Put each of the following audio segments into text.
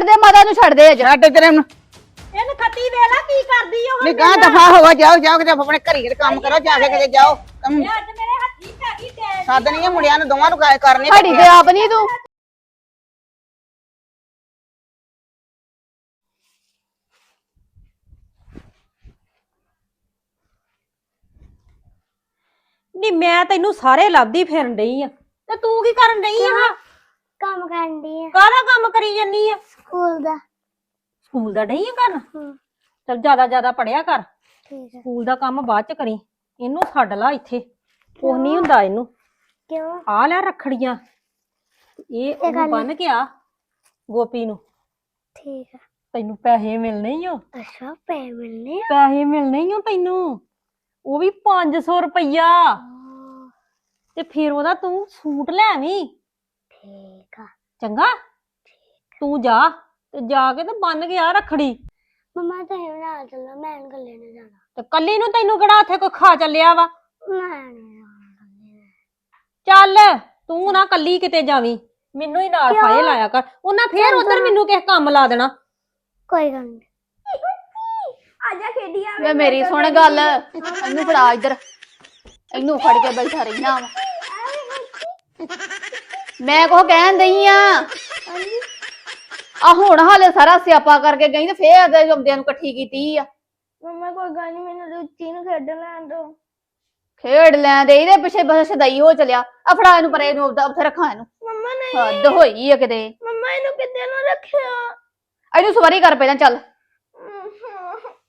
ਛੱਡ ਦੇ ਮਾਤਾ ਨੂੰ ਛੱਡ ਦੇ ਅੱਜ। ਛੱਡ ਤੇਰੇ ਨੂੰ। ਇਹਨੂੰ ਖੱਤੀ ਵੇਲਾ ਕੀ ਕਰਦੀ ਓ ਨੀ ਗਾਂ ਦਫਾ ਹੋਵਾ ਜਾਓ ਜਾਓ ਕਿਤੇ ਆਪਣੇ ਘਰੀ ਦੇ ਕੰਮ ਕਰੋ ਜਾ ਕੇ ਕਿਤੇ ਜਾਓ। ਕੰਮ ਅੱਜ ਮੇਰੇ ਹੱਥੀ ਪੈ ਗਈ ਡੈਣ ਸੱਦ ਨਹੀਂ ਇਹ ਮੁੰਡਿਆਂ ਨੂੰ ਦੋਵਾਂ ਨੂੰ ਕਰ- ਕਰਨੇ ਘੜੀ ਤੇ ਆਪ ਨਹੀਂ ਤੂੰ। ਨੀ ਮੈਂ ਤੈਨੂੰ ਸਾਰੇ ਲੱਭਦੀ ਫਿਰਨ ਡਈ ਆ। ਤੇ ਤੂੰ ਕੀ ਕਰਨ ਡਈ ਆ? ਕੰਮ ਕਰਦੀ ਆ। ਕਾਹਦਾ ਕੰਮ ਕਰੀ ਜੰਨੀ ਆ? ਸਕੂਲ ਦਾ। ਸਕੂਲ ਦਾ ਆ ਕਰਨ ਹਮ, ਚਲ ਜ਼ਿਆਦਾ ਜ਼ਿਆਦਾ ਪੜਿਆ ਕਰ। ਠੀਕ ਹੈ ਸਕੂਲ ਦਾ ਕੰਮ ਬਾਅਦ ਚ ਕਰੀ। ਇਹਨੂੰ ਛੱਡ ਲਾ ਇੱਥੇ। ਕੁਛ ਨਹੀਂ ਹੁੰਦਾ ਇਹਨੂੰ। ਕਿਉਂ? ਆ ਲੈ ਰੱਖੜੀਆਂ। ਇਹ ਉਹਨੂੰ ਬੰਨ ਕੇ ਆ ਗੋਪੀ ਨੂੰ। ਠੀਕ ਹੈ ਤੈਨੂੰ ਪੈਸੇ ਮਿਲਣੇ ਈ ਓ। ਅੱਛਾ ਪੈ ਮਿਲਨੇ ਆ? ਪੈਸੇ ਮਿਲਣੇ ਈ ਓ ਤੈਨੂੰ। ਉਹ ਵੀ 500 ਰੁਪਈਆ। ਤੇ ਫਿਰ ਉਹਦਾ ਤੂੰ ਸੂਟ ਲੈ ਆਵੀਂ। ਠੀਕ ਆ। ਚੰਗਾ? ਤੂੰ ਜਾ ਤੇ ਜਾ ਕੇ ਤੇ ਬੰਨ ਕੇ ਆ ਰੱਖੜੀ। ਮਮਾ ਤਾਂ ਇਹ ਨਾਲ ਚੱਲੋ ਮੈਂ ਨੀ ਇਕੱਲੇ ਨੇ ਜਾਣਾ। ਤੇ ਕੱਲੀ ਨੂੰ ਤੈਨੂੰ ਕਿਹੜਾ ਉੱਥੇ ਕੋਈ ਖਾ ਚੱਲਿਆ ਵਾ? ਮੈਂ ਨੀ ਜਾਣਾ ਇਕੱਲੇ ਨੇ। ਚੱਲ ਤੂੰ ਨਾ ਕੱਲੀ ਕਿਤੇ ਜਾਵੀਂ। ਮੈਨੂੰ ਹੀ ਨਾਲ ਫਾਇਲ ਲਾਇਆ ਕਰ। ਉਹਨਾਂ ਫੇਰ ਉਧਰ ਮੈਨੂੰ ਕਿਸੇ ਕੰਮ ਲਾ ਦੇਣਾ। ਕੋਈ ਗੱਲ ਨਹੀਂ ਆਜਾ ਖੇਡੀ ਆ। ਵੇ ਮੇਰੀ ਸੁਣ ਗੱਲ। ਇਹਨੂੰ ਫੜਾ ਇੱਧਰ। ਇਹਨੂੰ ਫੜ ਕੇ ਬੈਠਾ ਰਹਿਣਾ ਵਾ। ਮੈਂ ਕੋ ਕਹਿਣ ਦਈ ਆ। ਆ ਹੁਣ ਹਾਲੇ ਸਾਰਾ ਸਿਆਪਾ ਕਰਕੇ ਗਈ ਤੇ ਫੇਰ ਅਦੇ ਜੰਦਿਆਂ ਨੂੰ ਇਕੱਠੀ ਕੀਤੀ ਆ। ਮਮਾ ਕੋਈ ਗੱਲ ਨਹੀਂ ਮੈਨੂੰ ਰੁਚੀ ਨੂੰ ਖੇਡਣ ਲੈਣ ਦੋ। ਖੇਡ ਲੈਂ ਦੇ ਇਹਦੇ ਪਿੱਛੇ ਬਸ ਸਦਾਈ ਹੋ ਚਲਿਆ। ਆ ਫੜਾ ਇਹਨੂੰ ਪਰੇ ਉੱਧਰ- ਉੱਥੇ ਰੱਖਾਂ ਇਹਨੂੰ। ਮਮਾ ਨਹੀਂ। ਹੱਦ ਹੋਈ ਆ ਕਿਤੇ। ਮਮਾ ਇਹਨੂੰ ਕਿੱਥੇ ਨੂੰ ਰੱਖਿਆ? ਇਹਨੂੰ ਸਵਾਰੀ ਕਰ ਪਹਿਲਾਂ ਚੱਲ।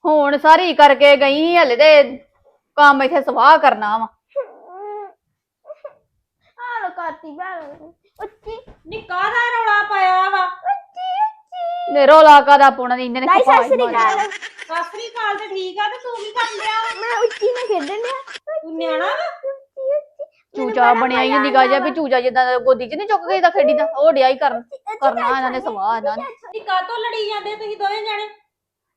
ਹੁਣ ਸਾਰੀ ਕਰਕੇ ਗਈ ਹਲੇ ਤੇ ਕੰਮ ਇੱਥੇ ਸਵਾਹ ਕਰਨਾ ਵਾ। ਆ ਲੋ ਕਾਤੀ ਬਾਲ ਉੱਚੀ। ਨੀ ਕਾਹਦਾ ਰੌਲਾ ਪਾਇਆ ਵਾ? ਉੱਚੀ ਉੱਚੀ। ਨੇ ਰੋਲਾ ਕਾਦਾ ਪਾਉਣਾ ਨੀ ਇਹਨਾਂ ਨੇ ਲਾਈ ਖਪਾਈ ਮਾਰੀ। ਕਾਲ ਸਾਸਰੀ ਕਾਲ ਤੇ ਠੀਕ ਆ ਤੇ ਤੂੰ ਕੀ ਕਰਨ ਲਿਆ ਮੈਂ ਉੱਚੀ ਨਾਲ ਖੇਡਣ ਲਿਆ ਤੂੰ ਨਿਆਣਾ ਵਾ? ਉੱਚੀ ਉੱਚੀ। ਚੂਚਾ ਬਣਿਆ ਹੀ ਨਿਕਾ ਜਿਹਾ ਵੀ। ਚੂਚਾ ਜਿੱਦਾਂ ਗੋਦੀ 'ਚ ਨਹੀਂ ਚੁੱਕ ਕੇ ਦਾ ਖੇਡੀ ਦਾ ਉਹ ਡਿਆ ਹੀ ਕਰਨ ਕਰਨਾ ਇਹਨਾਂ ਨੇ ਸਵਾਹ ਇਹਨਾਂ ਨੇ ਨੀ ਕਾਤੋਂ ਲੜੀ ਜਾਂਦੇ ਤੁਸੀਂ ਦੋਵੇਂ ਜਾਣੇ?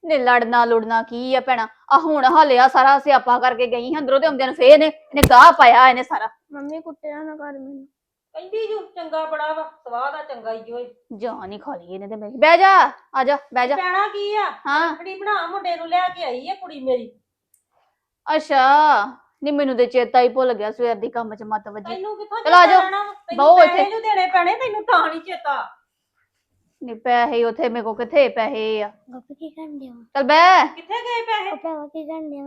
ਨੇ ਲੜਨਾ ਲੁੜਨਾ ਕੀ ਆ ਭੈਣਾ? ਆ ਹੁਣ ਹਾਲੇ ਆ ਸਾਰਾ ਸਿਆਪਾ ਕਰਕੇ ਗਈ ਅੰਦਰੋਂ ਤੇ ਆਉਂਦਿਆਂ ਨੂੰ ਫੇਰ ਨੇ ਇਹਨੇ ਗਾਹ ਪਾਇਆ ਇਹਨੇ ਸਾਰਾ। ਮੰਮੀ ਕੁੱਟਿਆ ਨਾ ਕਰ ਮੈਨੂੰ। ਕਹਿੰਦੀ ਜੂ ਚੰਗਾ ਬੜਾ ਵਾ ਸਵਾਹ ਦਾ ਚੰਗਾ ਹੀ ਓਏ। ਜਾਨ ਹੀ ਖਾ ਲਈ ਇਹਨੇ ਤੇ ਮੇਰੀ ਬਹਿ ਜਾ ਆ ਜਾ ਬਹਿ ਜਾ। ਪੈਣਾ ਕੀ ਆ? ਹਾਂ। ਰੱਖੜੀ ਬਣਾ ਮੁੰਡੇ ਨੂੰ ਲੈ ਕੇ ਆਈ ਆ ਕੁੜੀ ਮੇਰੀ। ਅੱਛਾ ਨਹੀਂ ਮੈਨੂੰ ਤੇ ਚੇਤਾ ਹੀ ਭੁੱਲ ਗਿਆ ਸਵੇਰ ਦੀ ਕੰਮ 'ਚ ਮੱਤ ਵੱਜੀ। ਤੈਨੂੰ ਕਿੱਥੋਂ ਚਲੋ ਆ ਜਾਓ। ਬਹੋ ਤੈਨੂੰ ਇੱਥੇ। ਪੈਸੇ ਨੂੰ ਦੇਣੇ ਪੈਣੇ ਤੈਨੂੰ ਤਾਂ ਨਹੀਂ ਚੇਤਾ। ਨੀ ਪੈਸੇ ਉੱਥੇ ਮੇਰੇ ਕੋ ਕਿੱਥੇ ਪੈਸੇ ਆ? ਗੱਪ ਕੀ ਕਰਨ ਦਿਆ ਚੱਲ ਬਹਿ। ਕਿੱਥੇ ਗਏ ਪੈਸੇ? ਪਾਪਾ ਕੀ ਕਰਨ ਦਿਆ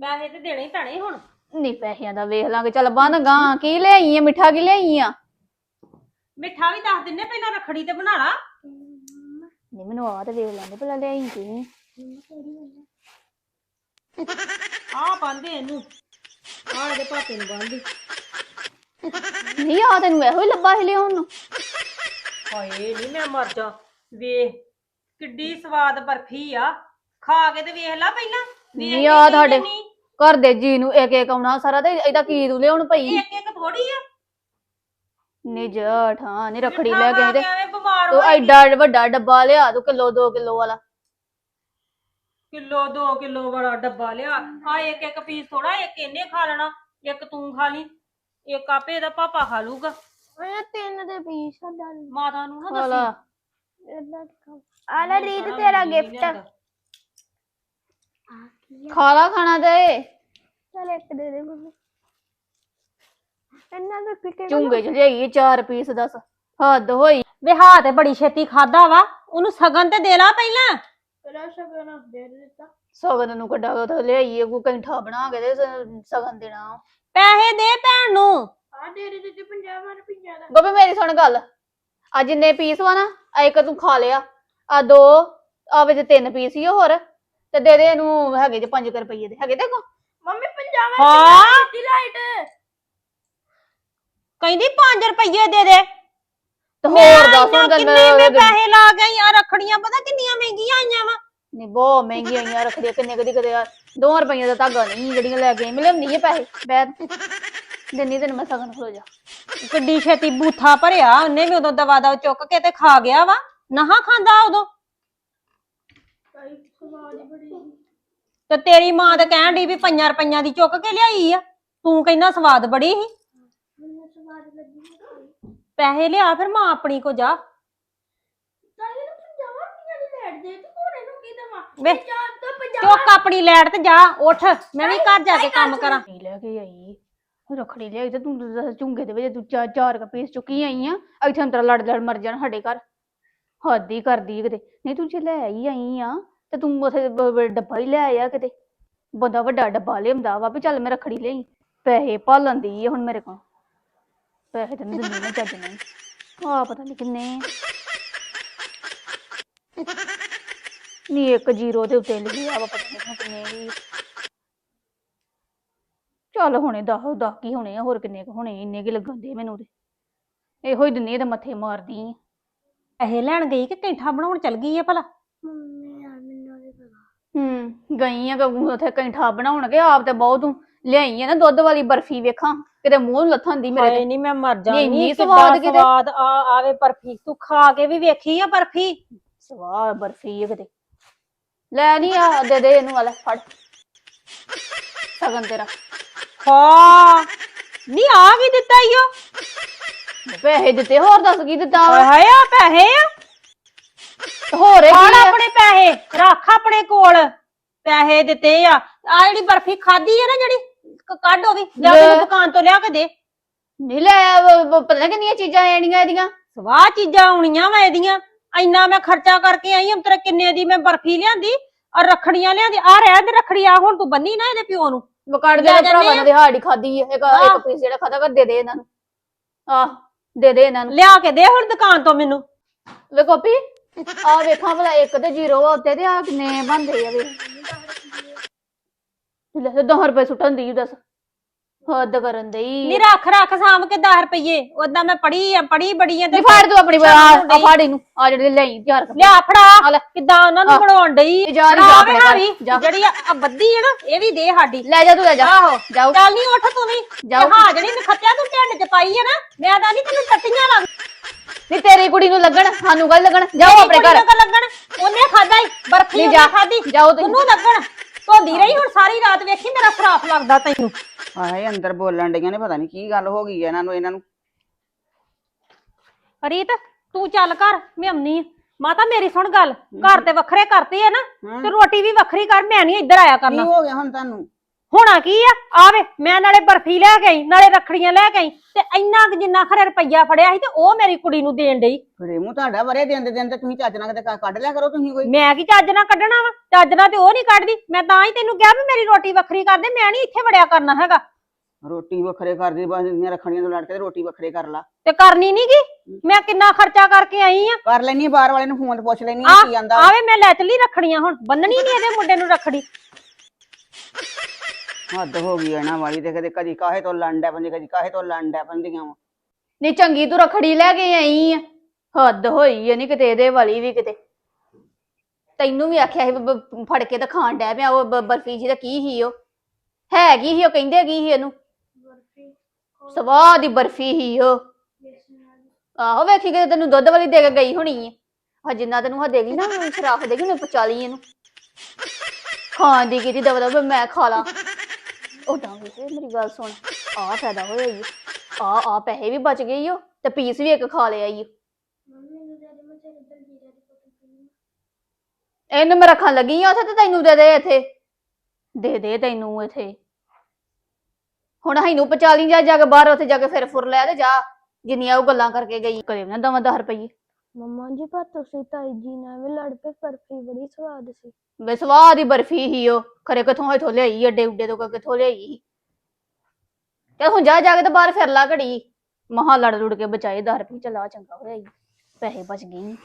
ਪੈਸੇ ਤੇ ਦੇਣੇ ਹੀ ਪੈਣੇ ਹੁਣ। ਨੀ ਪੈਸਿਆਂ ਦਾ ਵੇਖ ਲਾਂਗੇ। ਚੱਲ ਬੰਨ ਗਾਂ ਕੀ ਲਿਆਈ ਆ ਮਿੱਠਾ ਕੀ ਲਿਆਈ ਆ ਮਿੱਠਾ ਵੀ ਦੱਸ ਦਿੰਨੇ ਪਹਿਲਾਂ ਰੱਖੜੀ ਤੇ ਬਣਾ ਲਾ। ਨਹੀਂ ਮੈਨੂੰ ਆ ਤੇ ਵੇਖ ਲੈਂਦੇ ਭਲਾ ਲਿਆਈ ਕੀ ਆਹ ਬੰਦੇ ਇਹਨੂੰ। ਆਹ ਇਹਦੇ ਪਾਪੇ ਨੂੰ ਬੰਦੀ ਨਹੀਂ ਆ ਤੈਨੂੰ ਇਹੋ ਹੀ ਲੱਭਾ ਸੀ ਲਿਆਉਣ ਨੂੰ। ਹਾਏ ਨਹੀਂ ਮੈਂ ਮਰ ਜਾ। ਵੇਖ ਕਿੱਡੀ ਸਵਾਦ ਬਰਫੀ ਆ। ਖਾ ਕੇ ਤੇ ਵੇਖ ਲੈ ਪਹਿਲਾਂ। ਵੇਖ ਨਹੀਂ ਆ ਕੀ ਤੁਹਾਡੇ ਕਰਨੀ? ਘਰ ਦੇ ਜੀ ਨੂੰ ਇੱਕ ਇੱਕ ਆਉਣਾ ਸਾਰਾ ਤੇ ਇਹਦਾ ਕੀ ਤੂੰ ਲਿਆਉਣ ਪਈ ਇੱਕ ਇੱਕ ਥੋੜੀ ਆ। ਨੀ ਜਠ ਹਾਂ ਨੀ ਰਖੜੀ ਲੈ ਕੇ ਆਈ ਤੇ ਕੇ ਐਵੇਂ ਬਿਮਾਰ ਤੂੰ ਐਡਾ ਵੱਡਾ ਡੱਬਾ ਲਿਆ ਤੂੰ ਕਿਲੋ 2 ਕਿਲੋ ਵਾਲਾ। ਕਿਲੋ 2 ਕਿਲੋ ਵਾਲਾ ਡੱਬਾ ਲਿਆ। ਆ ਇੱਕ ਇੱਕ ਪੀਸ ਥੋੜਾ ਇੱਕ ਇਹਨੇ ਖਾ ਲੈਣਾ ਇੱਕ ਤੂੰ ਖਾ ਲਈ ਇੱਕ ਆਪੇ ਇਹਦਾ ਪਾਪਾ ਖਾ ਲੂਗਾ। ਮੈਂ ਤਿੰਨ ਦੇ ਪੀਸ ਡਾਲ। ਮਾਤਾ ਨੂੰ ਨਾ ਵਾਲਾ ਦੱਸੀ। ਆ ਲੈ ਰੀਤ ਤੇਰਾ ਗਿਫਟ ਖਾ ਲਾ ਖਾਣਾ ਤੇ। ਚਲ ਇੱਕ ਦੇ ਦੇ ਮੰਮੀ। ਇੰਨਾ ਦਾ ਕਿਤੇ ਝੁੰਗੇ ਚ ਲਿਆਈ ਚਾਰ ਪੀਸ ਦੱਸ ਹੱਦ ਹੋਈ। ਵਿਆਹ ਤੇ ਬੜੀ ਛੇਤੀ ਖਾਦਾ ਵਾ ਉਹਨੂੰ ਸਗਨ ਤੇ ਦੇ ਲਾ ਪਹਿਲਾਂ। ਤੇਰਾ ਸ਼ਗਨ ਦੇ ਦਿੱਤਾ। ਸਗਨ ਨੂੰ ਕੱਢਾ ਕੇ ਉੱਥੇ ਲਿਆਈ ਕੋ ਕੈਂਠਾ ਬਣਾ ਕੇ ਤੇ ਸ- ਸਗਨ ਦੇਣਾ। ਪੈਸੇ ਦੇ ਭੈਣ ਨੂੰ। ਆ ਦੇ ਦੇ ਤੇ 50 ਰੁਪਈਆ ਦਾ। ਗੋਬੇ ਮੇਰੀ ਸੁਣ ਗੱਲ ਆ ਜਿੰਨੇ ਪੀਸ ਵਾ ਨਾ ਆ ਇੱਕ ਤੂੰ ਖਾ ਲਿਆ ਆ ਦੋ ਆ ਵਿੱਚ ਤਿੰਨ ਪੀਸ ਹੀ ਆ ਹੋਰ। ਤੇ ਦੇ ਦੇ ਇਹਨੂੰ ਹੈਗੇ ਜੇ 5 ਰੁਪਏ ਦੇ। ਹੈਗੇ ਦੇਖੋ। ਮੰਮੀ 50 ਹਾਂ। ਦੀ ਲਾਈਟ ਕਹਿੰਦੀ 5 ਰੁਪਏ ਦੇ ਦੇ। ਤੇ ਮੈਂ ਹੋਰ ਦੱਸ ਇੰਨਾ ਹੁਣ ਕਿੰਨੇ ਮੈਂ ਤੈਨੂੰ ਪੈਸੇ ਲਾ ਕੇ ਯਾਰ ਰੱਖੜੀਆਂ ਪਤਾ ਕਿੰਨੀਆਂ ਮਹਿੰਗੀਆਂ ਆਈਆਂ ਵਾ। ਨਹੀਂ ਬਹੁਤ ਮਹਿੰਗੀਆਂ ਆਈਆਂ ਰੱਖਦੀਆਂ ਕਿੰਨੇ ਕਦੀ ਕਦੇ 2 ਰੁਪਈਆਂ ਦਾ ਧਾਗਾ ਨਹੀਂ ਜਿਹੜੀਆਂ ਲੈ ਕੇ ਮਿਲੇ ਨਹੀਂ ਇਹ ਪੈਸੇ। ਬੈ ਦਿੰਨੀ ਤੈਨੂੰ ਮੈਂ ਸਗਨ ਖਲੋ ਜਾ। ਕਿੱਡੀ ਛੇਤੀ ਬੂਥਾ ਭਰਿਆ ਉਹਨੇ ਵੀ ਉਦੋਂ ਦਵਾ ਦਵ ਚੁੱਕ ਕੇ ਤੇ ਖਾ ਗਿਆ ਵਾ। ਨਹਾ ਖਾਂਦਾ ਉਦੋਂ। ਤੇ ਤੇਰੀ ਮਾਂ ਤਾਂ ਕਹਿਣ ਡਈ ਵੀ ਪੰਜਾਂ ਰੁਪਈਆਂ ਦੀ ਚੁੱਕ ਕੇ ਲਿਆਈ ਆ। ਤੂੰ ਕਹਿੰਦਾ ਸਵਾਦ ਬੜੀ ਸੀ। ਪੈਸੇ ਲਿਆ ਫਿਰ ਮਾਂ ਆਪਣੀ ਕੋ ਜਾ। ਦੇ? ਤੂੰ ਹੁਣ ਇਹਨੂੰ ਕੀ ਦੇਵਾਂ? ਵੇ ਚੁੱਕ ਆਪਣੀ ਲੈਟ ਤੇ ਜਾ ਉੱਠ। ਮੈਂ ਵੀ ਘਰ ਜਾ ਕੇ ਕੰਮ ਕਰਾਂ। ਨਹੀਂ ਲੈ ਕੇ ਆਈ। ਰਖੜੀ ਲੈ ਆਈ ਤੇ ਤੂੰ ਦੱਸ ਝੁੰਗੇ ਦੇ ਵਿੱਚ ਤੂੰ ਚਾਰ ਚਾਰ ਕ ਪੀਸ ਚੁੱਕੀ ਆਈ ਆ। ਇੱਥੇ ਅੰਦਰ ਲੜ ਲੜ ਮਰ ਜਾਣ ਸਾਡੇ ਘਰ। ਹੱਦ ਹੀ ਕਰਦੀ ਕਿਤੇ। ਨਹੀਂ ਤੂੰ ਜੇ ਲੈ ਆਈ ਆਈ ਆ। ਤੇ ਤੂੰ ਉਥੇ ਡੱਬਾ ਹੀ ਲੈ ਆਇਆ ਕਿਤੇ। ਬੰਦਾ ਵੱਡਾ ਡੱਬਾ ਲਿਆਉਂਦਾ ਵਾ ਵੀ ਚੱਲ ਮੈਂ ਰਖੜੀ ਲਈ ਪੈਸੇ ਭਾਲਣ ਦੀ ਆ ਹੁਣ ਮੇਰੇ ਕੋਲ। ਪੈਸੇ ਤਾਂ ਨਹੀਂ ਦਿੰਦੀ ਮੈਂ ਚੱਜ ਨਹੀਂ ਆ ਪਤਾ ਨਹੀਂ ਕਿੰਨੇ ਆ। ਨਹੀਂ ਇੱਕ ਜ਼ੀਰੋ ਦੇ ਉੱਤੇ ਲਿਖਿਆ ਵਾ ਪਤਾ ਨਹੀਂ ਕਿੰਨੇ ਵੀ ਚੱਲ ਹੁਣੇ ਦਸ ਦਸ ਕੀ ਹੋਣੇ ਆ ਹੋਰ ਕਿੰਨੇ ਕੁ ਹੋਣੇ ਇੰਨੇ ਕੀ ਲੱਗਣ ਦੇ ਮੈਨੂੰ ਤੇ। ਇਹੋ ਹੀ ਦਿੰਨੀ ਤੇ ਮੱਥੇ ਮਾਰਦੀ ਆਂ। ਪੈਸੇ ਲੈਣ ਗਈ ਕਿ ਕੈਂਠਾ ਬਣਾਉਣ ਚਲ ਗਈ ਆ ਭਲਾ ਮੰਮੀ ਯਾਰ ਮੈਨੂੰ ਨਹੀਂ ਪਤਾ ਹੂੰ ਗਈ ਆ ਕਿ ਉਥੇ ਕੈਂਠਾ ਬਣਾਉਣਗੇ ਆਪ ਤੇ ਬਹੁਤ ਤੂੰ ਲਿਆਈ ਆ ਨਾ ਦੁੱਧ ਵਾਲੀ ਬਰਫੀ ਵੇਖਾਂ ਕਿਤੇ ਮੂੰਹ ਲੱਥਾਂ ਦੀ ਮੇਰੇ ਹਾਏ ਨਹੀਂ ਮੈਂ ਮਰ ਜਾਣੀ ਇੰਨੀ ਕਿੱਡਾ ਸਵਾਦ ਕਿਤੇ। ਸਵਾਦ ਆ ਆਵੇ ਬਰਫੀ ਤੂੰ ਖਾ ਕੇ ਵੀ ਵੇਖੀ ਆ ਬਰਫੀ? ਸਵਾਹ ਬਰਫੀ ਆ ਕਿਤੇ। ਲੈ ਨਹੀਂ ਆ ਦੇ ਦੇ ਇਹਨੂੰ ਵਾਲਾ ਫੜ। ਸਗਨ ਤੇਰਾ। ਹਾਂ ਨਹੀਂ ਆ ਕੀ ਦਿੱਤਾ ਈਓ ਪੈਸੇ ਦਿੱਤੇ ਹੋਰ ਦੱਸ ਕੀ ਦਿੱਤਾ ਵਾ? ਹਾਏ ਆ ਪੈਸੇ ਆ। ਹੋਰ ਇਹ ਫੜ ਕੀ ਆ? ਆਪਣੇ ਪੈਸੇ ਰੱਖ ਆਪਣੇ ਕੋਲ। ਪੈਸੇ ਦਿੱਤੇ ਆ। ਆ ਜਿਹੜੀ ਬਰਫੀ ਖਾਦੀ ਆ ਨਾ ਜਿਹੜੀ ਕ- ਕੱਢ ਉਹ ਵੀ। ਜਾ ਲੈ। ਕੇ ਦੁਕਾਨ ਤੋਂ ਲਿਆ ਕੇ ਦੇ। ਨਹੀਂ ਲੈ ਵ- ਵ- ਪਤਾ ਕਿੰਨੀਆਂ ਚੀਜ਼ਾਂ ਆਣੀਆਂ ਇਹਦੀਆਂ। ਸਵਾਹ ਚੀਜ਼ਾਂ ਆਉਣੀਆਂ ਵਾ ਇਹਦੀਆਂ। ਇੰਨਾ ਮੈਂ ਖਰਚਾ ਕਰਕੇ ਆਈ ਅੰਤਰ ਕਿੰਨੇ ਦੀ ਮੈਂ ਬਰਫੀ ਲਿਆਂਦੀ ਔਰ ਰੱਖੜੀਆਂ ਲਿਆਂਦੀ। ਆ ਰਹਿ ਦੇ ਰੱਖੜੀ ਆ ਹੁਣ ਤੂੰ ਬੰਨੀ ਨਾ ਇਹਦੇ ਪਿਓ ਨੂੰ। ਵਕੜ ਦੇ ਲੈ ਜਾਂਦੇ ਭਰਾਵਾਂ ਆ। ਨੇ ਦਿਹਾੜੀ ਖਾਦੀ ਹੈ ਇੱਕ ਆਹ। ਇੱਕ ਪੀਸ ਜਿਹੜਾ ਖਾਦਾ ਕਰ ਦੇ ਦੇ ਇਹਨਾਂ ਨੂੰ। ਆਹ ਦੇ ਦੇ ਇਹਨਾਂ ਨੂੰ। ਲਿਆ ਕੇ ਦੇ ਹੁਣ ਦੁਕਾਨ ਤੋਂ ਮੈਨੂੰ। ਵੇ ਕਾਪੀ ਆ ਵੇਖਾਂ ਭਲਾ ਇੱਕ ਤੇ ਜ਼ੀਰੋ ਆ ਉੱਤੇ ਤੇ ਆ ਕਿੰਨੇ ਬਣਦੇ ਆ ਵੇ ਲੈ 10 ਰੁਪਏ ਸੁੱਟਣ ਦੀ ਦੱਸ। ਹੱਦ ਕਰਨ ਦੀ ਨੀ ਰੱਖ ਰੱਖ ਸਾਂਭ ਕੇ 10 ਰੁਪਏ ਉਦਾਂ ਮੈਂ ਪੜੀ ਆ ਪੜੀ ਬੜੀ ਆ ਤੇ ਨਹੀਂ ਫਾੜ ਤੂੰ ਆਪਣੀ ਆ ਆ ਫਾੜ ਇਹਨੂੰ। ਆ ਜਿਹੜੇ ਲਈ ਤਿਆਰ ਕਰ। ਲਿਆ ਆ ਫੜਾ ਲੈ। ਕਿੱਦਾਂ ਉਹਨਾਂ ਨੂੰ। ਬਣਾਉਣ ਡਈ? ਜਾ ਰਹੀ, ਫੜਾ ਜਾ ਆਪਣੇ ਘਰ, ਜਾ। ਜਿਹੜੀ ਆ ਆ ਬੱਦੀ ਹੈ ਨਾ ਇਹ ਵੀ ਦੇ ਸਾਡੀ। ਲੈ ਜਾ ਤੂੰ ਲੈ ਜਾ। ਆਹੋ। ਜਾਓ ਚੱਲ ਨਹੀਂ ਉੱਠ ਤੂੰ ਵੀ। ਜਾਓ। ਹਾਂ ਜਿਹੜੀ ਨਖੱਤਿਆ ਤੂੰ ਢਿੱਡ ਚ ਪਾਈ ਹੈ ਨਾ ਮੈਂ ਤਾਂ ਨਹੀਂ ਤੈਨੂੰ ਟੱਟੀਆਂ ਲੱਗ ਨਹੀਂ ਤੇਰੀ ਕੁੜੀ ਨੂੰ ਲੱਗਣ ਸਾਨੂੰ ਗੱਲ ਲੱਗਣ। ਜਾਓ ਆਪਣੇ ਘਰ। ਲੱਗਣ। ਉਹਨੇ ਖਾਦਾ ਹੀ ਬਰਫੀ ਨਹੀਂ ਉਹਨੇ ਖਾਦੀ ਜਾਓ ਤੁਸੀਂ। ਉਹਨੂੰ ਲੱਗਣ। ਧੋਦੀ ਰਹੀ ਹੁਣ ਸਾਰੀ ਰਾਤ ਵੇਖੀ ਮੇਰਾ ਸਰਾਫ ਲੱਗਦਾ ਤੈਨੂੰ। ਆਏ ਅੰਦਰ ਬੋਲਣ ਡਈਆਂ ਨੇ ਪਤਾ ਨਹੀਂ ਕੀ ਗੱਲ ਹੋ ਗਈ ਹੈ ਇਹਨਾਂ ਨੂੰ ਇਹਨਾਂ ਨੂੰ। ਰੀਤ ਤੂੰ ਚੱਲ ਕਰ ਮੈਂ ਆਉਣੀ ਆ। ਮਾਤਾ ਮੇਰੀ ਸੁਣ ਗੱਲ। ਘਰ ਤੇ ਵੱਖਰੇ ਕਰਤੇ ਆ ਨਾ। ਤੇ ਰੋਟੀ ਵੀ ਵੱਖਰੀ ਕਰ ਮੈਂ ਨਹੀਂ ਇੱਧਰ ਆਇਆ ਕੀ ਕਰਨਾ ਹੋ ਗਿਆ ਹੁਣ ਤੁਹਾਨੂੰ? ਹੋਣਾ ਕੀ ਆ? ਆਵੇ ਮੈਂ ਨਾਲੇ ਬਰਫੀ ਲੈ ਕੇ ਆਈ ਨਾਲੇ ਰੱਖੜੀਆਂ ਲੈ ਕੇ ਆਈ ਤੇ ਇੰਨਾ ਕੁ ਜਿੰਨਾ ਖਰੇ ਰੁਪਈਆ ਫੜਿਆ ਸੀ ਤੇ ਉਹ ਮੇਰੀ ਕੁੜੀ ਨੂੰ ਦੇਣ ਡਈ। ਫੜੇ ਮੂੰਹ ਤੁਹਾਡਾ ਵਰੇ ਦਿੰਦੇ ਦਿੰਦੇ ਤੁਸੀਂ ਚੱਜ ਨਾਲ ਕਿਤੇ ਕ- ਕੱਢ ਲਿਆ ਕਰੋ ਤੁਸੀਂ ਕੋਈ। ਮੈਂ ਕੀ ਚੱਜ ਨਾਲ ਕੱਢਣਾ ਵਾ? ਚੱਜ ਨਾਲ ਤੇ ਉਹ ਨਹੀਂ ਕੱਢਦੀ। ਮੈਂ ਤਾਂ ਹੀ ਤੈਨੂੰ ਕਿਹਾ ਵੀ ਮੇਰੀ ਰੋਟੀ ਵੱਖਰੀ ਕਰ ਦੇ ਮੈਂ ਨਹੀਂ ਇੱਥੇ ਵੜਿਆ ਕਰਨਾ ਹੈਗਾ। ਰੋਟੀ ਵੱਖਰੇ ਕਰਦੀ ਬੰਦੀਆਂ ਰੱਖਣੀਆਂ ਤੋਂ ਲੜ ਕੇ ਤੇ ਰੋਟੀ ਵੱਖਰੇ ਕਰ ਲਾ। ਤੇ ਕਰਨੀ ਨੀ ਗੀ? ਮੈਂ ਕਿੰਨਾ ਖਰਚਾ ਕਰਕੇ ਆਈ ਆ? ਕਰ ਲੈਣੀ ਬਾਹਰ ਵਾਲੇ ਨੂੰ ਫੋਨ ਤੇ ਪੁੱਛ ਲੈਣੀ ਆ ਕੀ ਆਂਦਾ। ਆਵੇ ਮੈਂ ਲੈ ਚਲੀ ਰੱਖੜੀਆਂ ਹੁਣ ਬੰਨਣੀ ਨਹੀਂ ਇਹਦੇ ਮੁੰਡੇ ਨੂੰ ਰੱਖੜੀ। ਹੱਦ ਹੋ ਗਈ ਇਹਨਾਂ ਵਾਲੀ ਤੇ ਕਦੇ ਕਦੀ ਕਾਹੇ ਤੋਂ ਲੰਡ ਬੰਦੀ ਕਦੀ ਕਾਹੇ ਤੋਂ ਲੰਡ ਬੰਦੀਆਂ ਵਾ ਨਹੀਂ ਚੰਗੀ ਤੂੰ ਰਖੜੀ ਲੈ ਕੇ ਆਈ ਆ। ਹੱਦ ਹੋਈ ਆ ਨਹੀਂ ਕਿਤੇ ਇਹਦੇ ਵਾਲੀ ਵੀ ਕਿਤੇ। ਤੈਨੂੰ ਵੀ ਆਖਿਆ ਸੀ ਬ- ਬ- ਫੜ ਕੇ ਤਾਂ ਖਾਣ ਡੈ ਪਿਆ ਉਹ ਬ- ਬਰਫੀ ਜੀ ਦਾ ਕੀ ਸੀ ਉਹ? ਹੈਗੀ ਸੀ ਉਹ ਕਹਿੰਦੇ ਕੀ ਸੀ ਇਹਨੂੰ? ਬਰਫੀ ਸਵਾਦ ਦੀ ਬਰਫੀ ਸੀ ਉਹ। ਆਹੋ ਵੇਖੀ ਕਿ ਤੈਨੂੰ ਦੁੱਧ ਵਾਲੀ ਦੇ ਕੇ ਗਈ ਹੋਣੀ ਆ। ਆ ਜਿੰਨਾ ਤੈਨੂੰ ਹ ਦੇਗੀ ਨਾ ਸ਼ਰਾਫ ਦੇਗੀ ਉਹਨੇ ਪਚਾ ਲਈ ਇਹਨੂੰ। ਖਾਣ ਦੀ ਕੀਤੀ ਦਵਾ ਦਵਾ ਮੈਂ ਖਾ ਲਾ। ਉਦਾਂ ਵੀ ਤੇ ਮੇਰੀ ਗੱਲ ਸੁਣ ਆ ਫਾਇਦਾ ਹੋਇਆ ਈ ਆ ਆ ਪੈਸੇ ਵੀ ਬਚ ਗਏ ਈ ਤੇ ਪੀਸ ਵੀ ਇੱਕ ਖਾ ਲਿਆ ਈ ਇਹਨੂੰ ਮੈਂ ਰੱਖਣ ਲੱਗੀ ਆ ਉੱਥੇ ਤੇ ਤੈਨੂੰ ਦੇ ਦੇ ਇੱਥੇ। ਦੇ ਦੇ ਤੈਨੂੰ ਇੱਥੇ। ਹੁਣ ਹਾਈਨੂੰ ਪਚਾ ਲਈ ਜਾ ਜਾ ਕੇ ਬਾਹਰ ਉੱਥੇ ਜਾ ਕੇ ਫਿਰ ਫੁਰ ਲੈ ਤੇ ਜਾ। ਜਿੰਨੀਆਂ ਉਹ ਗੱਲਾਂ ਕਰਕੇ ਗਈ। ਕਰੇ ਨਾ ਦਵਾਂ 10 ਰੁਪਏ ਮੰਮਾ ਜੀ ਪਰ ਤੁਸੀਂ ਤਾਈ ਜੀ ਨਾਲ ਵੀ ਲੜ ਪਏ ਬਰਫੀ ਬੜੀ ਸਵਾਦ ਸੀ। ਵੇ ਸਵਾਦ ਦੀ ਬਰਫੀ ਹੀ ਉਹ ਖਰੇ ਕਿਥੋਂ ਇਥੋਂ ਲਿਆਈ ਏਡੇ ਉੱਡੇ ਤੋਂ ਕਿਥੋਂ ਲਿਆਈ ਤੇ ਹੁਣ ਜਾ ਜਾ ਕੇ ਤੇ ਬਾਹਰ ਫਿਰ ਲਾ ਘੜੀ। ਮਹਾ ਲੜ ਲੁੜ ਕੇ ਬਚਾਏ 10 ਰੁਪਏ ਚਲਾ ਚੰਗਾ ਹੋਇਆ ਈ। ਪੈਸੇ ਬਚ ਗਏ ਈ।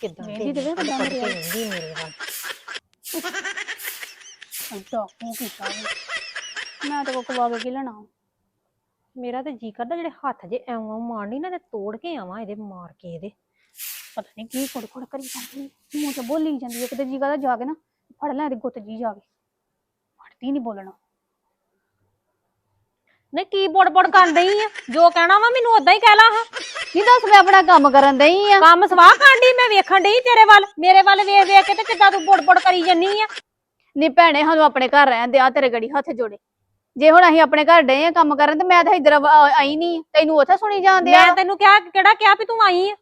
ਕਿੱਦਾਂ ਵੇਂਦੀ ਤੇ ਵੇਖ ਕਿੱਦਾਂ ਮੇਰੇ ਵੱਲ। ਏਦਾਂ ਮੂੰਹ ਕੀਤਾ ਵਾ। ਮੈਂ ਤਾਂ ਕੋਕਵਾ ਕੇ ਕੀ ਲੈਣਾ? ਮੇਰਾ ਤੇ ਜੀ ਕਰਦਾ ਜਿਹੜੇ ਹੱਥ ਜੇ ਐਵੇਂ ਮਾਰਨੀ ਨਾ ਤੇ ਤੋੜ ਕੇ ਆਵਾਂ ਇਹਦੇ ਮਾਰ ਕੇ ਇਹਦੇ। ਪਤਾ ਨਹੀਂ ਕੀ ਖੁੜ ਖੁੜ ਕਰੀ ਜਾਂਦੀ ਹੈ। ਮੂੰਹ ਤੇ ਬੋਲੀ ਜਾਂਦੀ ਹੈ ਕਿਤੇ ਜੀ ਕਰਦਾ ਜਾ ਕੇ ਨਾ ਫੜ ਲੈ ਇਹਦੀ ਗੁੱਤ ਜੀ ਜਾ ਕੇ। ਫੜਦੀ ਨਹੀਂ ਬੋਲਣਾ। ਨਹੀਂ ਕੀ ਬੁੜ ਬੁੜ ਕਰਨ ਡਈ ਆ? ਜੋ ਕਹਿਣਾ ਵਾ ਮੈਨੂੰ ਉਦਾਂ ਹੀ ਕਹਿ ਲਾ ਹਾਂ। ਕੀ ਦੱਸ ਮੈਂ ਆਪਣਾ ਕੰਮ ਕਰਨ ਦਈ ਆ? ਕੰਮ ਸਵਾਹ ਕਾਂਡੀ ਮੈਂ ਵੇਖਣ ਡਈ ਤੇਰੇ ਵੱਲ। ਮੇਰੇ ਵੱਲ ਵੇਖ ਵੇਖ ਕੇ ਤੇ ਕਿੱਦਾਂ ਤੂੰ ਬੁੜ ਬੁੜ ਕਰੀ ਜੰਨੀ ਆ? ਨੀ ਭੈਣੇ ਸਾਨੂੰ ਆਪਣੇ ਘਰ ਰਹਿਣ ਦੇ ਆ ਤੇਰੇ ਗੜੀ ਹੱਥ ਜੋੜੇ। ਜੇ ਹੁਣ ਅਸੀਂ ਆਪਣੇ ਘਰ ਡਏ ਆ ਕੰਮ ਕਰਨ ਤੇ ਮੈਂ ਤਾਂ ਇੱਧਰ ਆ- ਆਈ ਨਹੀਂ ਤੈਨੂੰ ਉੱਥੇ ਸੁਣੀ ਜਾਂਦੇ ਆ ਮੈਂ ਤੈਨੂੰ ਕਿਹਾ ਕਿਹੜਾ ਕਿਹਾ ਵੀ ਤੂੰ ਆਈ ਆ?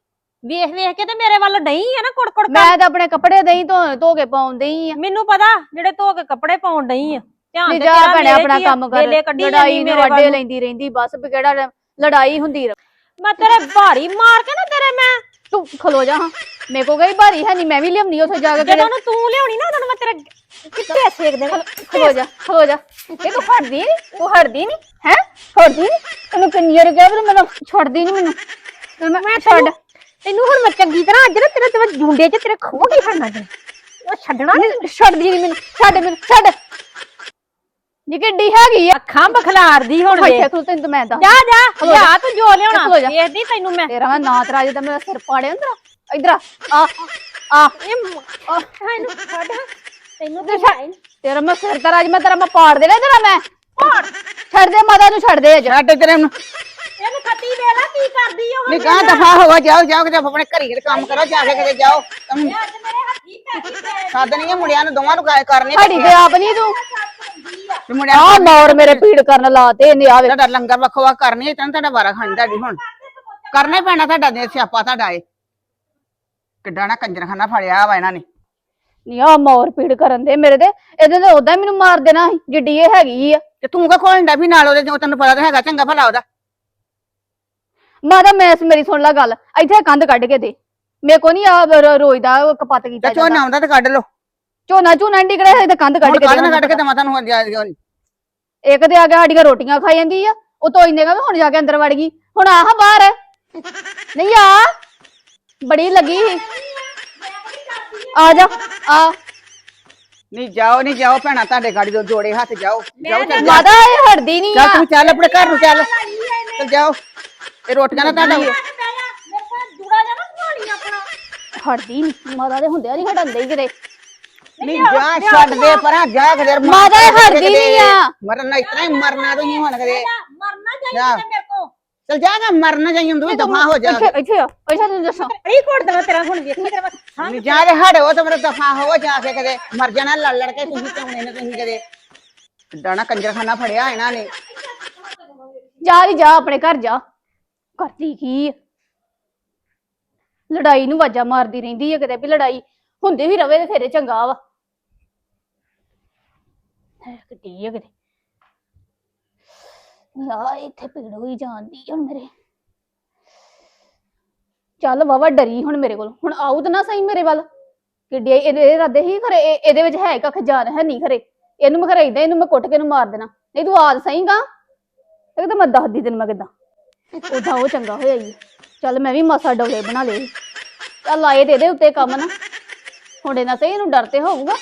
ਵੇਖ ਵੇਖ ਕੇ ਤੇ ਮੇਰੇ ਵੱਲ ਡਈ ਆ ਨਾ ਕੁੜਕੁੜ ਕਰ ਮੈਂ ਤਾਂ ਆਪਣੇ ਕੱਪੜੇ ਦਈ ਧੋ ਧੋ ਕੇ ਪਾਉਂਦੇ ਹੀ ਆ। ਮੈਨੂੰ ਪਤਾ ਜਿਹੜੇ ਧੋ ਕੇ ਕੱਪੜੇ ਪਾਉਣ ਡਈ ਆ। ਧਿਆਨ ਤੇ ਜਾ ਤੇਰਾ ਭੈਣੇ ਮੇਰੇ ਆਪਣਾ ਕੀ ਆ, ਕੰਮ ਕਰ। ਵੇਲੇ ਕੱਢੀ ਲੜਾਈ ਜਾਂਦੀ ਨੂੰ ਮੇਰੇ ਵਾਡੇ ਵੱਲ। ਲੈਂਦੀ ਰਹਿੰਦੀ ਬਸ ਵੀ ਕਿਹੜਾ ਲ- ਲੜਾਈ ਹੁੰਦੀ ਰਹੇ ਮੈਂ ਤੇਰੇ ਭਾਰੀ ਮਾਰ ਕੇ ਨਾ ਤੇਰੇ ਮੈਂ। ਤੂੰ ਖਲੋ ਜਾ ਹਾਂ। ਮੇਰੇ ਕੋ ਗਈ ਭਾਰੀ ਹੈ ਨਹੀਂ ਮੈਂ ਵੀ ਲਿਆਉਣੀ ਉੱਥੇ ਜਾ ਕੇ ਜਦੋਂ ਨੂੰ ਤੂੰ ਲਿਆਉਣੀ ਨਾ ਉਦੋਂ ਨੂੰ ਮੈਂ ਤੇਰੇ ਕਿੱਥੇ ਸੇਕ ਦੇਣਾ ਖਲੋ ਜਾ ਖਲੋ ਜਾ। ਇਹ ਤੂੰ ਹਟਦੀ ਨੀ ਤੂੰ ਹਟਦੀ ਨਹੀਂ ਹੈ? ਹਟਦੀ ਨੀ? ਤੈਨੂੰ ਕਿੰਨੀ ਵਾਰ ਕਿਹਾ ਵੀ ਮੈਨੂੰ ਛੱਡਦੀ ਨਹੀਂ ਮੈਨੂੰ। ਤੈਨੂੰ ਮੈਂ ਛੱਡ। ਤੈਨੂੰ ਹੁਣ ਮੈਂ ਚੰਗੀ ਤਰ੍ਹਾਂ ਅੱਜ ਨਾ ਤੇਰੇ ਤੇ ਜੁੰਡੇ 'ਚ ਤੇਰੇ ਖੋਹ ਕੇ ਫੜਨਾ ਤੇ ਉਹ ਛੱਡਣਾ। ਨਹੀਂ, ਛੱਡਦੀ ਨਹੀਂ ਮੈਨੂੰ। ਛੱਡ ਮੈਨੂੰ ਛੱਡ। ਨੀ ਕਿੱਡੀ ਹੈਗੀ ਆ। ਅੱਖਾਂ ਬਖਲਾਰਦੀ ਹੁਣ ਇੱਥੇ ਵੇਖ ਖਲੋ ਤੈਨੂੰ ਤਾਂ ਮੈਂ ਦੱਸ। ਜਾ ਜਾ ਜਾ। ਤੂੰ ਜੋ ਲਿਆਉਣਾ। ਵੇਖਦੀ ਤੈਨੂੰ ਮੈਂ। ਤੇਰਾ ਮੈਂ ਨਾ ਤਰਾ ਜਦੋਂ ਮੇਰਾ ਸਿਰ ਪਾੜਿਆ ਅੰਦਰ। ਇਧਰ ਆ। ਆ ਆ। ਇਹ ਆ ਇਹਨੂੰ ਛੱਡ ਤੈਨੂੰ ਤੇ ਛੱਡ। ਤੇਰਾ ਮੈਂ ਸਿਰ ਤਰਾ ਅੱਜ ਮੈਂ ਤੇਰਾ ਮੈਂ ਪਾੜ ਦੇਣਾ ਤੇਰਾ ਮੈਂ। ਛੱਡ ਦੇ ਮਾਤਾ ਨੂੰ ਛੱਡ ਦੇ ਅੱਜ। ਛੱਡ ਤੇਰੇ ਨੂੰ। ਖੱਤੀ ਵੇਲਾ ਕੀ ਕਰਦੀ ਉਹ? ਨਹੀਂ ਕਹਾਂ ਦਫਾ ਹੋਵਾ ਜਾਓ ਜਾਓ ਕਿਤੇ ਆਪਣੇ ਘਰੀ ਕਿਤੇ ਕੰਮ ਕਰੋ ਜਾ ਕੇ ਕਿਤੇ ਜਾਓ। ਤੁਮ ਅੱਜ ਮੇਰੇ ਹੱਥੀ ਮੁੰਡਿਆਂ ਨੂੰ ਦੋਵਾਂ ਨੂੰ ਗੱਲ ਕਰਨੀ ਹੜੀ ਦੇ ਆਪ ਨਹੀਂ ਤੂੰ। ਤੇ ਮੁੰਡਿਆਂ ਆ ਮੌਰ ਮੇਰੇ ਪੀੜ ਕਰਨ ਲਾਤੇ ਇਹਨੇ ਆਵੇ ਤੁਹਾਡਾ ਲੰਗਰ ਵੱਖਵਾ ਕਰਨੀ ਹੈ ਤਾਂ ਤੁਹਾਡਾ ਵਾਰਾ ਖਾਣੀ ਤੁਹਾਡੀ ਹੁਣ। ਕਰਨਾ ਹੀ ਪੈਣਾ ਤੁਹਾਡਾ ਦੇ ਸਿਆਪਾ ਤੁਹਾਡਾ ਏ ਕਿੱਡਾ ਨਾ ਕੰਜਰਖਾਨਾ ਫੜਿਆ ਵਾ ਇਹਨਾਂ ਨੇ। ਨਹੀਂ ਆ ਮੌਰ ਪੀੜ ਕਰਨ ਦੇ ਮੇਰੇ ਤੇ। ਇਹਦੇ ਤੇ ਉਦਾਂ ਮੈਨੂੰ ਮਾਰ ਦੇਣਾ ਸੀ ਜਿੱਡੀ ਇਹ ਹੈਗੀ ਆ। ਤੇ ਤੂੰ ਕਾ ਖੋਲਦਾ ਵੀ ਨਾਲ ਉਹਦੇ ਜੋ ਤੈਨੂੰ ਪਤਾ ਤਾਂ ਹੈਗਾ ਚੰਗਾ ਭਲਾ ਉਹਦਾ। ਮਾਤਾ ਮੈਂ ਮੇਰੀ ਸੁਣ ਲੈ ਗੱਲ। ਇੱਥੇ ਕੰਧ ਕੱਢ ਕੇ ਦੇ। ਮੇਰੇ ਕੋ ਨਹੀਂ ਆ ਰੋਜ਼ ਦਾ ਕਪੱਤ ਤੇ ਕੀਤਾ ਝੋਨਾ ਜਾਂਦਾ ਆਉਂਦਾ ਤੇ ਕੱਢ ਲਓ। ਝੋਨਾ ਝੋਨਾ ਨਿਕਲਿਆ ਇੱਥੇ ਕੰਧ ਕੱਢ ਕੇ ਕੱਢ ਨਾ ਕੱਢ ਕੇ ਤੇ ਮਾਤਾ ਨੂੰ ਇੱਕ ਤੇ ਆ ਕੇ ਸਾਡੀਆਂ ਰੋਟੀਆਂ ਖਾਈ ਜਾਂਦੀ ਆ ਉਹ ਤੋਂ ਇੰਨੇ ਕਾ ਹੁਣ ਜਾ ਕੇ ਅੰਦਰ ਵੜ ਗਈ। ਹੁਣ ਆਹ ਬਾਹਰ। ਨਹੀਂ ਆ। ਬੜੀ ਲੱਗੀ ਆ ਜਾ ਆ। ਨਹੀਂ ਜਾਓ ਨਹੀਂ ਜਾਓ ਭੈਣਾ ਤੁਹਾਡੇ ਗਾੜੀ ਤੋਂ ਜੋੜੇ ਹੱਥ ਜਾਓ। ਜਾਓ ਚੱਲ ਮਾਤਾ ਇਹ ਹਟਦੀ ਨਹੀਂ ਚੱਲ ਆ। ਤੂੰ ਚੱਲ ਆਪਣੇ ਘਰ ਨੂੰ ਚੱਲ। ਚੱਲ ਜਾਓ। ਇਹ ਰੋਟੀਆਂ ਨਾ ਤੁਹਾਡਾ ਮੇਰੇ ਕੋਲ ਜੂੜਾ ਜਾ ਨਾ ਆਪਣਾ। ਮਾਤਾ ਦੇ ਹੁੰਦਿਆਂ ਨਹੀਂ ਹਟਾਉਂਦੇ ਹੀ ਕਿਤੇ। ਨਹੀਂ ਜਾ ਛੱਡ ਦੇ ਪਰਾਂ ਜਾ ਕਿਤੇ ਮਰ ਮਾਤਾ ਇਹ ਕਿਤੇ ਹਟਦੀ ਨਹੀਂ ਆ। ਮਰਨਾ ਇਤਨਾ ਹੀ ਮਰਨਾ ਤੂੰ ਹੀ ਹੁਣ ਕਦੇ ਮਰਨਾ ਜਾ। ਚਾਹੀਦਾ ਮੇਰੇ ਕੋ ਚਲ ਜਾ ਨਾ ਮਰਨਾ ਜਾਈ ਹੁੰਦੂ ਦਫਾ ਹੋ ਜਾ। ਇੱਥੇ ਇੱਥੇ ਆ। ਇੱਥੇ ਤੈਨੂੰ ਦੱਸਾਂ। ਅੜੀ ਕੋੜ ਦਵਾ ਤੇਰਾ ਹੁਣ ਵੇਖੀ ਤੇਰਾ ਮੈਂ ਨਹੀਂ ਜਾ ਦੇ ਹੜੋ ਤੇ ਮੇਰੇ ਦਫਾ ਹੋ ਜਾ ਕੇ ਕਦੇ ਮਰ ਜਾਣਾ ਲੜ ਲੜ ਕੇ ਤੁਸੀਂ ਚਾਉਣੇ ਨੇ ਤੁਸੀਂ ਕਦੇ ਕੰਜਰਖਾਨਾ ਫੜਿਆ ਇਹਨਾਂ ਨੇ। ਜਾ ਦੀ ਜਾ ਆਪਣੇ ਘਰ ਜਾ। ਕਰਦੀ ਕੀ ਆ? ਲੜਾਈ ਨੂੰ ਵਾਜਾ ਮਾਰਦੀ ਰਹਿੰਦੀ ਹੈ ਕਿਤੇ ਵੀ, ਲੜਾਈ ਹੁੰਦੀ ਵੀ ਰਵੇ ਤੇ ਫੇਰੇ ਚੰਗਾ ਵਾ। ਹੈ ਕਿੱਡੀ ਹੈ ਕਿਤੇ। ਆ ਇੱਥੇ ਪੀੜ ਹੋਈ ਜਾਂਦੀ ਹੁਣ ਮੇਰੇ। ਚੱਲ ਵਾਵਾ ਡਰੀ ਹੁਣ ਮੇਰੇ ਕੋਲ। ਹੁਣ ਆਊ ਤਾਂ ਨਾ ਸਹੀ ਮੇਰੇ ਵੱਲ। ਕਿੱਡੀ ਇਹਦੇ ਇਰਾਦੇ ਹੀ ਖਰੇ, ਇਹ- ਇਹਦੇ ਵਿੱਚ ਹੈ ਕੱਖ ਜਾਨ ਹੈ ਨਹੀਂ ਖਰੇ। ਇਹਨੂੰ ਮੈਂ ਖਰੇ ਏਦਾਂ ਇਹਨੂੰ ਮੈਂ ਕੁੱਟ ਕੇ ਇਹਨੂੰ ਮਾਰ ਦੇਣਾ। ਨਹੀਂ ਤੂੰ ਆਦ ਸਹੀ ਗਾ? ਇਹ ਤਾਂ ਮੈਂ ਦੱਸਦੀ ਤੈਨੂੰ ਮੈਂ ਕਿੱਦਾਂ। ਉਦਾਂ ਉਹ ਚੰਗਾ ਹੋਇਆ ਹੀ ਚੱਲ ਮੈਂ ਵੀ ਮਾਸਾ ਡੋਲੇ ਬਣਾ ਲਏ ਚੱਲ ਆਏ ਤੇ ਇਹਦੇ ਉੱਤੇ ਕੰਮ ਨਾ। ਹੁਣ ਇਹਨਾਂ ਸਹੀ ਇਹਨੂੰ ਡਰ ਤੇ ਹੋਊਗਾ।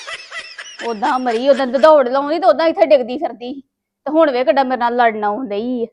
ਉਦਾਂ ਮਰੀ ਉਦਾਂ ਦੌੜ ਲਾਉਂਦੀ ਤੇ ਉਦਾਂ ਇੱਥੇ ਡਿੱਗਦੀ ਫਿਰਦੀ ਸੀ। ਤੇ ਹੁਣ ਵੇ ਕਿੱਡਾ ਮੇਰੇ ਨਾਲ ਲੜਨਾ ਆਉਂਦੀ ਈ